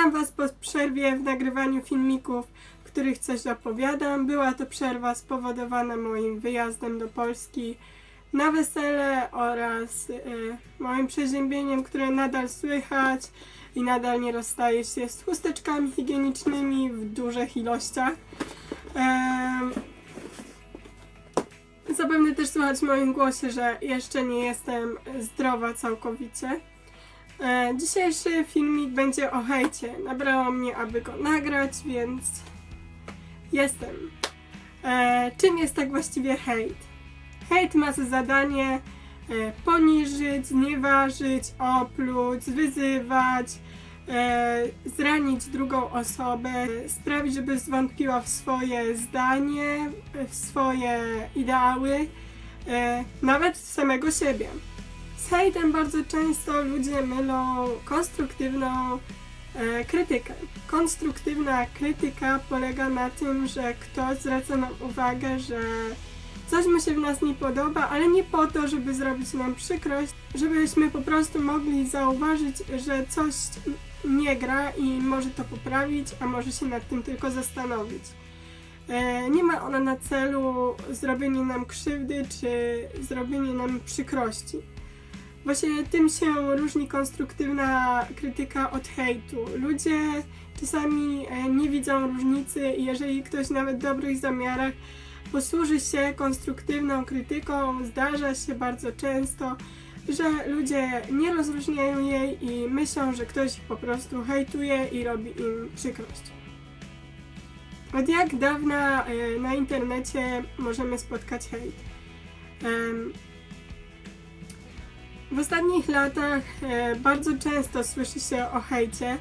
Witam Was po przerwie w nagrywaniu filmików, w których coś opowiadam. Była to przerwa spowodowana moim wyjazdem do Polski na wesele oraz e, moim przeziębieniem, które nadal słychać i nadal nie rozstaje się z chusteczkami higienicznymi w dużych ilościach. Zapewne też słychać w moim głosie, że jeszcze nie jestem zdrowa całkowicie. E, Dzisiejszy filmik będzie o hejcie. Nabrało mnie, aby go nagrać, więc jestem. E, czym jest tak właściwie hejt? Hejt ma za zadanie e, poniżyć, znieważyć, opluć, wyzywać, zranić drugą osobę, sprawić, żeby zwątpiła w swoje zdanie, w swoje ideały, nawet w samego siebie. Z hejtem bardzo często ludzie mylą konstruktywną e, krytykę. Konstruktywna krytyka polega na tym, że ktoś zwraca nam uwagę, że coś mu się w nas nie podoba, ale nie po to, żeby zrobić nam przykrość, żebyśmy po prostu mogli zauważyć, że coś nie gra i może to poprawić, a może się nad tym tylko zastanowić. E, Nie ma ona na celu zrobienie nam krzywdy czy zrobienie nam przykrości. Właśnie tym się różni konstruktywna krytyka od hejtu. Ludzie czasami e, nie widzą różnicy i jeżeli ktoś nawet w dobrych zamiarach posłuży się konstruktywną krytyką, zdarza się bardzo często, że ludzie nie rozróżniają jej i myślą, że ktoś ich po prostu hejtuje i robi im przykrość. Od jak dawna e, na internecie możemy spotkać hejt? W ostatnich latach e, bardzo często słyszy się o hejcie,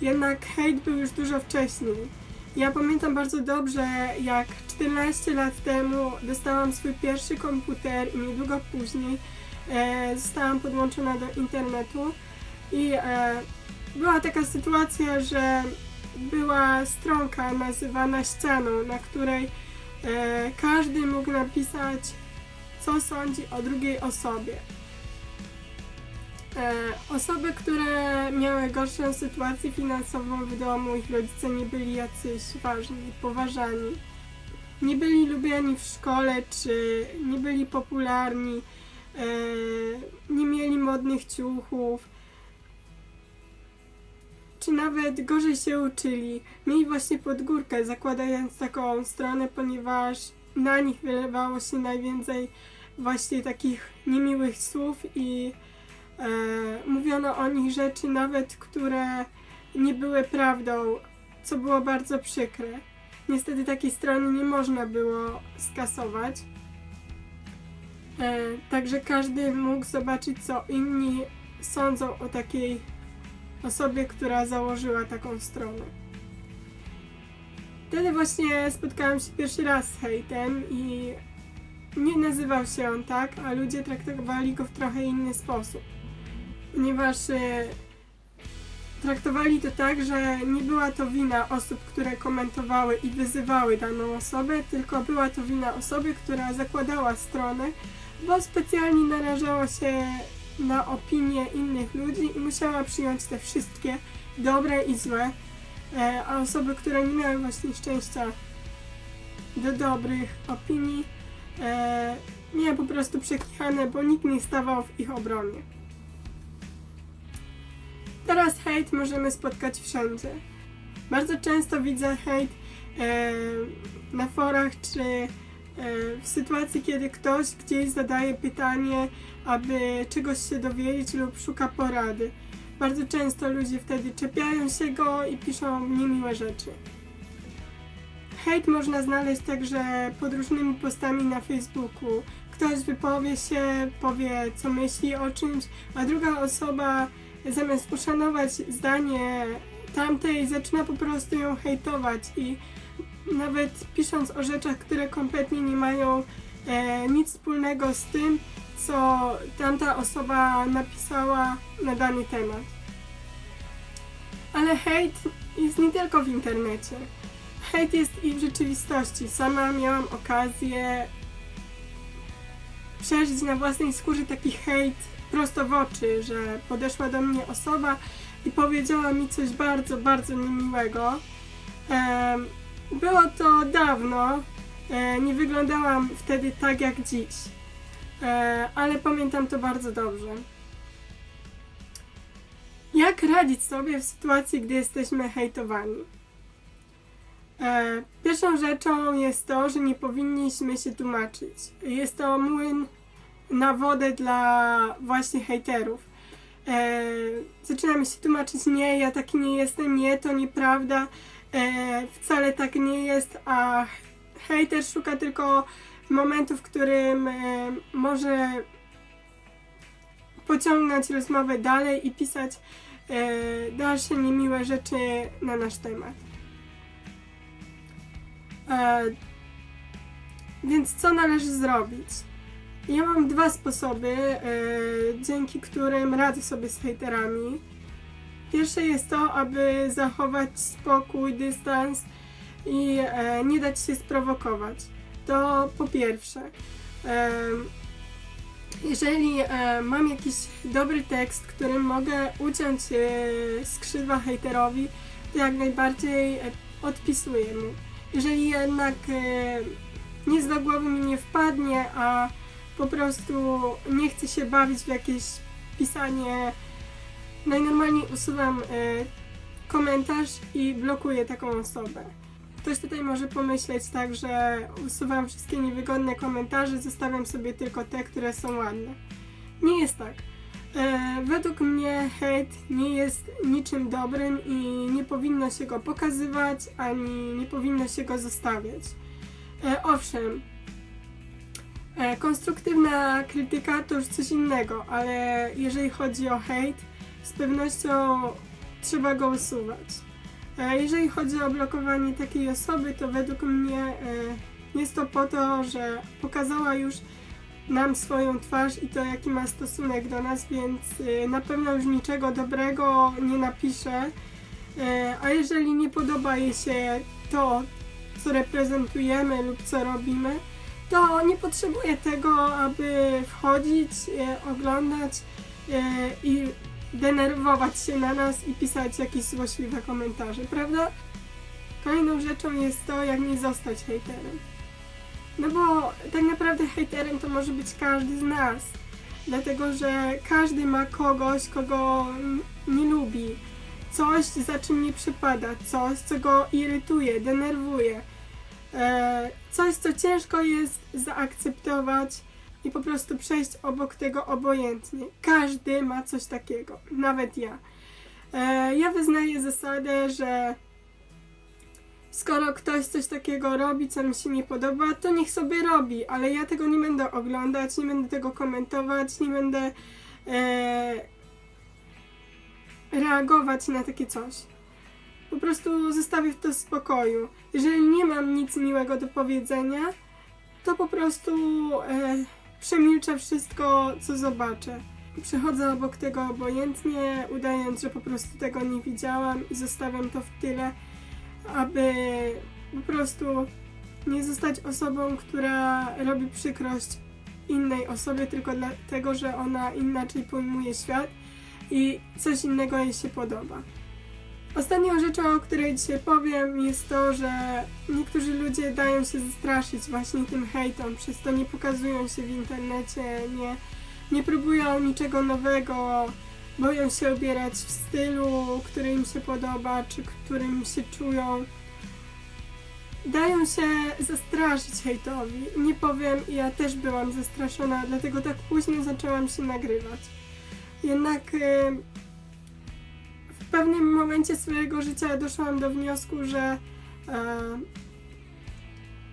jednak hejt był już dużo wcześniej. Ja pamiętam bardzo dobrze, jak 14 lat temu dostałam swój pierwszy komputer i niedługo później e, zostałam podłączona do internetu i e, była taka sytuacja, że była stronka nazywana ścianą, na której każdy mógł napisać, co sądzi o drugiej osobie. E, osoby, które miały gorszą sytuację finansową w domu, ich rodzice nie byli jacyś ważni, poważani, nie byli lubiani w szkole, czy nie byli popularni, e, nie mieli modnych ciuchów, czy nawet gorzej się uczyli, mieli właśnie podgórkę, zakładając taką stronę, ponieważ na nich wylewało się najwięcej właśnie takich niemiłych słów i mówiono o nich rzeczy nawet, które nie były prawdą, co było bardzo przykre. Niestety takiej strony nie można było skasować. E, także każdy mógł zobaczyć, co inni sądzą o takiej osobie, która założyła taką stronę. Wtedy właśnie spotkałam się pierwszy raz z hejtem i nie nazywał się on tak, a ludzie traktowali go w trochę inny sposób. Ponieważ e, traktowali to tak, że nie była to wina osób, które komentowały i wyzywały daną osobę, tylko była to wina osoby, która zakładała stronę, bo specjalnie narażała się na opinie innych ludzi i musiała przyjąć te wszystkie dobre i złe, e, a osoby, które nie miały właśnie szczęścia do dobrych opinii, e, miały po prostu przekichane, bo nikt nie stawał w ich obronie. Teraz hejt możemy spotkać wszędzie. Bardzo często widzę hejt e, na forach czy e, w sytuacji, kiedy ktoś gdzieś zadaje pytanie, aby czegoś się dowiedzieć lub szuka porady. Bardzo często ludzie wtedy czepiają się go i piszą niemiłe rzeczy. Hejt można znaleźć także pod różnymi postami na Facebooku. Ktoś wypowie się, powie co myśli o czymś, a druga osoba zamiast uszanować zdanie tamtej, zaczyna po prostu ją hejtować i nawet pisząc o rzeczach, które kompletnie nie mają e, nic wspólnego z tym, co tamta osoba napisała na dany temat. Ale hejt jest nie tylko w internecie. Hejt jest i w rzeczywistości. Sama miałam okazję przeżyć na własnej skórze taki hejt prosto w oczy, że podeszła do mnie osoba, i powiedziała mi coś bardzo, bardzo niemiłego. Em, Było to dawno, e, nie wyglądałam wtedy tak jak dziś, E, ale pamiętam to bardzo dobrze. Jak radzić sobie w sytuacji, gdy jesteśmy hejtowani? E, Pierwszą rzeczą jest to, że nie powinniśmy się tłumaczyć. Jest to młyn na wodę dla właśnie hejterów. E, zaczynamy się tłumaczyć, nie, ja taki nie jestem, nie, to nieprawda, e, wcale tak nie jest, a hejter szuka tylko momentu, w którym może pociągnąć rozmowę dalej i pisać dalsze niemiłe rzeczy na nasz temat. E, więc co należy zrobić? Ja mam dwa sposoby, e, dzięki którym radzę sobie z hejterami. Pierwsze jest to, aby zachować spokój, dystans i e, nie dać się sprowokować. To po pierwsze. E, jeżeli e, mam jakiś dobry tekst, którym mogę uciąć e, skrzydła hejterowi, to jak najbardziej e, odpisuję mu. Jeżeli jednak e, nic do głowy mi nie wpadnie, a po prostu nie chcę się bawić w jakieś pisanie, najnormalniej usuwam e, komentarz i blokuję taką osobę. Ktoś tutaj może pomyśleć tak, że usuwam wszystkie niewygodne komentarze, zostawiam sobie tylko te, które są ładne. Nie jest tak. E, według mnie hejt nie jest niczym dobrym i nie powinno się go pokazywać, ani nie powinno się go zostawiać. E, owszem, e, konstruktywna krytyka to już coś innego, ale jeżeli chodzi o hejt, z pewnością trzeba go usuwać. Jeżeli chodzi o blokowanie takiej osoby, to według mnie jest to po to, że pokazała już nam swoją twarz i to, jaki ma stosunek do nas, więc e, na pewno już niczego dobrego nie napisze. E, A jeżeli nie podoba jej się to, co reprezentujemy lub co robimy, to nie potrzebuje tego, aby wchodzić, e, oglądać e, i denerwować się na nas i pisać jakieś złośliwe komentarze, prawda? Kolejną rzeczą jest to, jak nie zostać hejterem. No bo tak naprawdę hejterem to może być każdy z nas. Dlatego, że każdy ma kogoś, kogo nie lubi. Coś, za czym nie przypada. Coś, co go irytuje, denerwuje. E, coś, co ciężko jest zaakceptować i po prostu przejść obok tego obojętnie. Każdy ma coś takiego, nawet ja. E, ja wyznaję zasadę, że skoro ktoś coś takiego robi, co mi się nie podoba, to niech sobie robi, ale ja tego nie będę oglądać, nie będę tego komentować, nie będę e, reagować na takie coś. Po prostu zostawię to w spokoju. Jeżeli nie mam nic miłego do powiedzenia, to po prostu e, przemilczę wszystko, co zobaczę. Przechodzę obok tego obojętnie, udając, że po prostu tego nie widziałam i zostawiam to w tyle, aby po prostu nie zostać osobą, która robi przykrość innej osobie tylko dlatego, że ona inaczej pojmuje świat i coś innego jej się podoba. Ostatnią rzeczą, o której dzisiaj powiem, jest to, że niektórzy ludzie dają się zastraszyć właśnie tym hejtom, przez to nie pokazują się w internecie, nie, nie próbują niczego nowego, boją się ubierać w stylu, który im się podoba, czy którym się czują. Dają się zastraszyć hejtowi. Nie powiem, ja też byłam zastraszona, dlatego tak późno zaczęłam się nagrywać. Jednak y, w pewnym momencie swojego życia doszłam do wniosku, że e,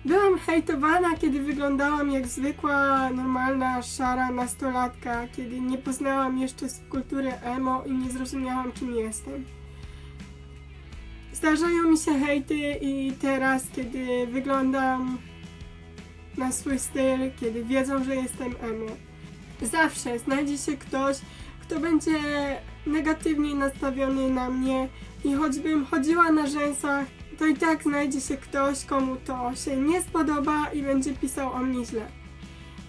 byłam hejtowana, kiedy wyglądałam jak zwykła, normalna, szara nastolatka, kiedy nie poznałam jeszcze kultury emo i nie zrozumiałam, czym jestem. Zdarzają mi się hejty i teraz, kiedy wyglądam na swój styl, kiedy wiedzą, że jestem emo. Zawsze znajdzie się ktoś, kto będzie negatywnie nastawiony na mnie i choćbym chodziła na rzęsach, to i tak znajdzie się ktoś, komu to się nie spodoba i będzie pisał o mnie źle.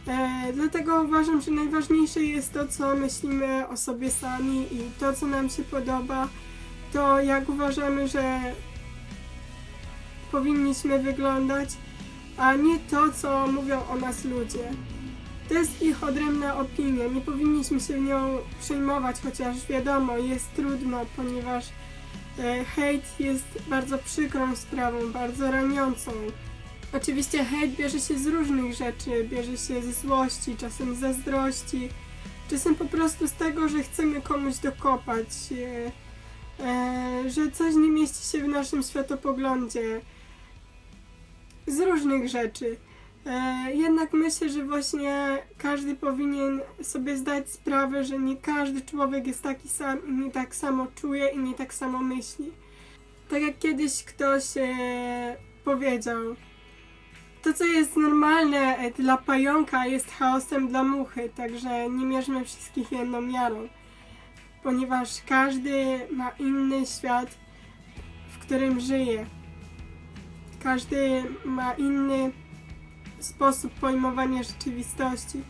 E, dlatego uważam, że najważniejsze jest to, co myślimy o sobie sami i to, co nam się podoba, to jak uważamy, że powinniśmy wyglądać, a nie to, co mówią o nas ludzie. To jest ich odrębna opinia, nie powinniśmy się nią przejmować, chociaż wiadomo, jest trudno, ponieważ hejt jest bardzo przykrą sprawą, bardzo raniącą. Oczywiście hejt bierze się z różnych rzeczy, bierze się ze złości, czasem z zazdrości, czasem po prostu z tego, że chcemy komuś dokopać, e, e, że coś nie mieści się w naszym światopoglądzie, z różnych rzeczy. E, jednak myślę, że właśnie każdy powinien sobie zdać sprawę, że nie każdy człowiek jest taki sam i nie tak samo czuje i nie tak samo myśli. Tak jak kiedyś ktoś e, powiedział, to co jest normalne e, dla pająka jest chaosem dla muchy, także nie mierzmy wszystkich jedną miarą. Ponieważ każdy ma inny świat, w którym żyje. Każdy ma inny sposób pojmowania rzeczywistości.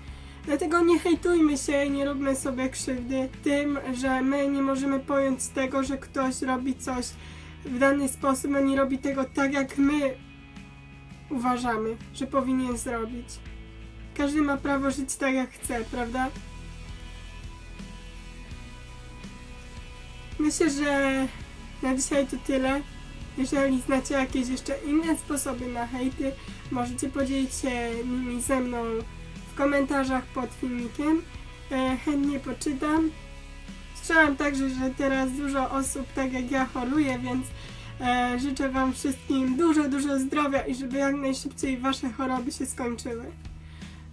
Dlatego nie hejtujmy się, nie róbmy sobie krzywdy tym, że my nie możemy pojąć tego, że ktoś robi coś w dany sposób, a nie robi tego tak, jak my uważamy, że powinien zrobić. Każdy ma prawo żyć tak, jak chce, prawda? Myślę, że na dzisiaj to tyle. Jeżeli znacie jakieś jeszcze inne sposoby na hejty, możecie podzielić się nimi ze mną w komentarzach pod filmikiem. E, chętnie poczytam. Słyszałam także, że teraz dużo osób tak jak ja choruje, więc e, życzę Wam wszystkim dużo, dużo zdrowia i żeby jak najszybciej Wasze choroby się skończyły.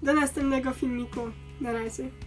Do następnego filmiku. Na razie.